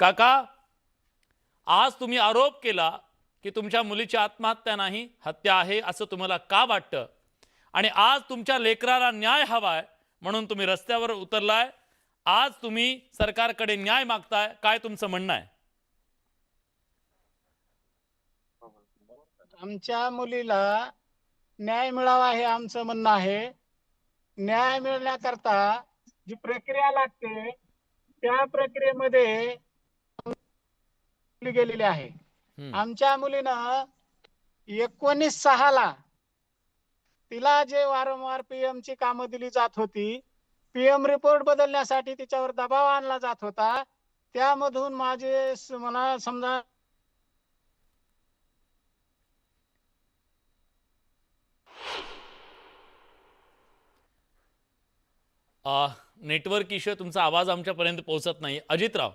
काका आज तुम्ही आरोप केला की तुमच्या मुलीची आत्महत्या नाही हत्या आहे असं तुम्हाला का वाटतं? आणि आज तुमच्या लेकराला न्याय हवाय म्हणून तुम्ही रस्त्यावर उतरलाय. आज तुम्ही सरकारकडे न्याय मागताय. काय तुमचं म्हणणं आहे? आमच्या मुलीला न्याय मिळावा हे आमचं म्हणणं आहे. न्याय मिळण्याकरता जी प्रक्रिया लागते त्या प्रक्रियेमध्ये मुली गेलेली आहे. आमच्या मुलीनं एकोणीस सहाला तिला जे वारंवार पीएम ची कामं दिली जात होती पीएम रिपोर्ट बदलण्यासाठी तिच्यावर दबाव आणला जात होता. त्यामधून माझे मला समजा आ, नेटवर्क इश्यू तुमचा आवाज आमच्यापर्यंत पोहोचत नाही. अजितराव.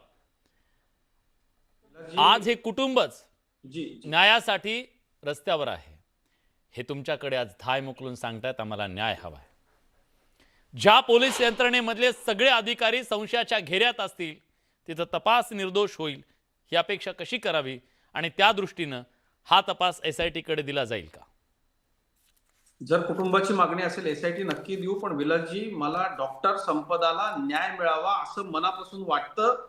आज हे कुटुंबच न्यायासाठी रस्त्यावर आहे. हे तुमच्याकडे आज धाय मोकलून सांगतायत आम्हाला न्याय हवाय. ज्या पोलीस यंत्रणेमधले सगळे अधिकारी संशयाच्या घेऱ्यात असतील तिथं तपास निर्दोष होईल ही अपेक्षा कशी करावी आणि त्या दृष्टीनं हा तपास एस आय टीकडे दिला जाईल का? जर कुटुंबाची मागणी असेल एसआयटी नक्की देऊ पण विलासजी मला डॉक्टर संपदाला न्याय मिळावा असं मनापासून वाटतं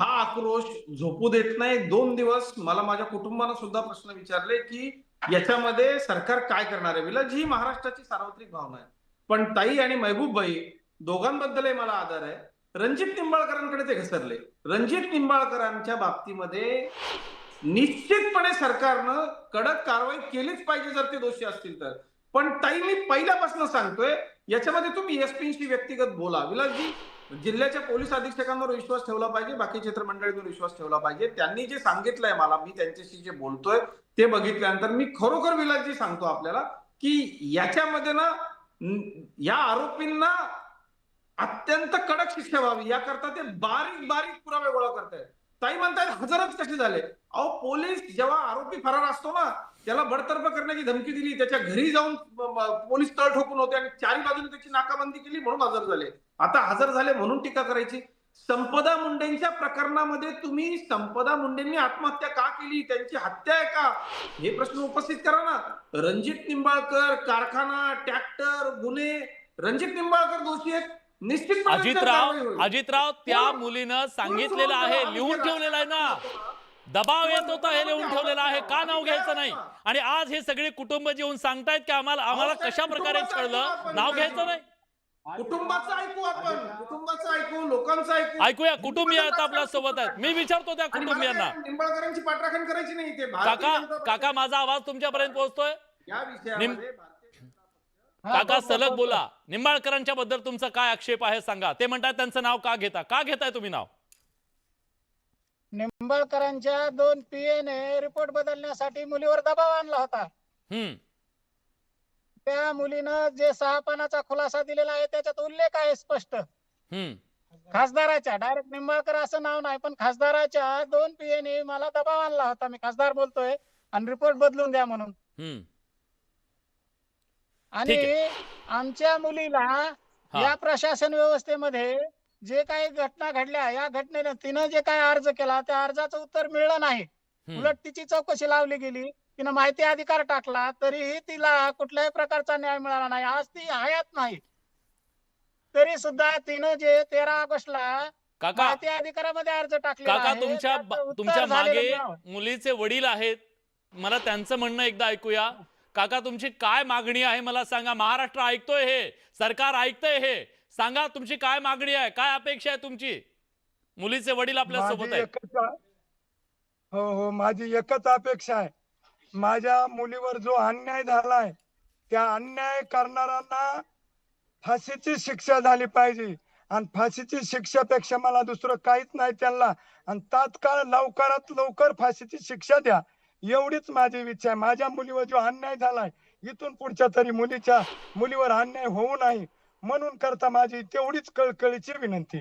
हा आक्रोश झोपू देत नाही. दोन दिवस मला माझ्या कुटुंबानं सुद्धा प्रश्न विचारले की याच्यामध्ये सरकार काय करणार आहे? विलज ही महाराष्ट्राची सार्वत्रिक भावना आहे. पण ताई आणि महबूब भाई दोघांबद्दलही मला आदर आहे. रणजित निंबाळकरांकडे ते घसरले. रणजित निंबाळकरांच्या बाबतीमध्ये निश्चितपणे सरकारनं कडक कारवाई केलीच पाहिजे जर ते दोषी असतील तर. पण ताई मी पहिल्यापासून सांगतोय याच्यामध्ये तुम्ही एसपीशी व्यक्तिगत बोला. विलासजी जिल्ह्याच्या पोलीस अधीक्षकांवर विश्वास ठेवला पाहिजे बाकी क्षेत्रमंडळींवर विश्वास ठेवला पाहिजे. त्यांनी जे सांगितलंय मला मी त्यांच्याशी जे बोलतोय ते बघितल्यानंतर मी खरोखर विलासजी सांगतो आपल्याला की याच्यामध्ये ना या आरोपींना अत्यंत कडक शिक्षा व्हावी. याकरता ते बारीक बारीक पुरावे गोळा करतायत. ताई म्हणतायत हजरच कसे झाले? अहो पोलीस जेव्हा आरोपी फरार असतो ना त्याला बडतर्फ करण्याची धमकी दिली. त्याच्या घरी जाऊन पोलीस तळ ठोकून होते आणि चारी बाजूने त्याची नाकाबंदी केली म्हणून हजर झाले. आता हजर झाले म्हणून टीका करायची. संपदा मुंडेंच्या प्रकरणामध्ये तुम्ही संपदा मुंडेंनी आत्महत्या का केली? त्यांची हत्या आहे का? हे प्रश्न उपस्थित करा ना. रणजित निंबाळकर कारखाना ट्रॅक्टर गुन्हे. रणजित निंबाळकर दोषी आहेत. त्यांच्यावर अजितराव. अजितराव त्या मुलीनं सांगितलेलं आहे लिहून ठेवलेलं आहे ना? दबाव येत होता हे लिहून ठेवलेलं आहे. का नाव घ्यायचं नाही? आणि आज हे सगळे कुटुंब जेवून सांगतायत की आम्हाला आम्हाला कशा प्रकारे छळलं नाव घ्यायचं नाही? कुटुंबाचं ऐकू आपण. कुटुंबाचं ऐकू लोकांचं ऐकू. ऐकूया कुटुंबीय आहेत आपल्यासोबत आहेत. मी विचारतो त्या कुटुंबियांना. निंबाळकरांची पाठराखण करायची नाही ते काका काका माझा आवाज तुमच्यापर्यंत पोहोचतोय? या विषयामध्ये काका सलग बोल. बोला निंबाळकरांच्या बद्दल तुमचा काय आक्षेप आहे सांगा. ते म्हणतात त्यांचं नाव का घेता? का घेताय तुम्ही नाव? निंबाळकरांच्या दोन पीएने रिपोर्ट बदलण्यासाठी मुलीवर दबाव आणला होता. हम्म. त्या मुलीनं जे सहा पानाचा खुलासा दिलेला आहे त्याच्यात उल्लेख आहे स्पष्ट. हम्म. खासदाराच्या डायरेक्ट निंबाळकर असं नाव नाही पण खासदाराच्या दोन पीएने मला दबाव आणला होता. मी खासदार बोलतोय आणि रिपोर्ट बदलून द्या म्हणून. हम्म. आणि ठीक आमच्या मुलीला हा. या प्रशासन व्यवस्थेमध्ये जे काही घटना घडल्या या घटनेने तिनं जे काही अर्ज केला त्या अर्जाचं उत्तर मिळलं नाही. हम्म. उलट तिची चौकशी लावली गेली. तिनं माहिती अधिकार टाकला तरीही तिला कुठल्याही प्रकारचा न्याय मिळाला नाही. आज ती हयात नाही. तरी सुद्धा तिनं जे तेरा ऑगस्टला काका माहिती अधिकारामध्ये अर्ज टाकलेला काका तुमच्या बा- तुमच्या मागे. मुलीचे वडील आहेत. मला त्यांचं म्हणणं एकदा ऐकूया. काका तुमची काय मागणी आहे मला सांगा. महाराष्ट्र ऐकतोय हे. सरकार ऐकतंय हे. सांगा तुमची काय मागणी आहे? काय अपेक्षा आहे तुमची? मुलीचे वडील आपल्यासोबत एकच हो हो माझी एकच अपेक्षा आहे. माझ्या मुलीवर जो अन्याय झालाय त्या अन्याय करणाऱ्यांना फाशीची शिक्षा झाली पाहिजे. आणि फाशीची शिक्षेपेक्षा मला दुसरं काहीच नाही त्यांना. आणि तात्काळ लवकरात लवकर फाशीची शिक्षा द्या. एवढीच माझी इच्छा आहे. माझ्या मुलीवर जो अन्याय झालाय इथून पुढच्या तरी मुलीच्या मुलीवर अन्याय होऊ नये म्हणून करता माझी तेवढीच कळकळीची विनंती.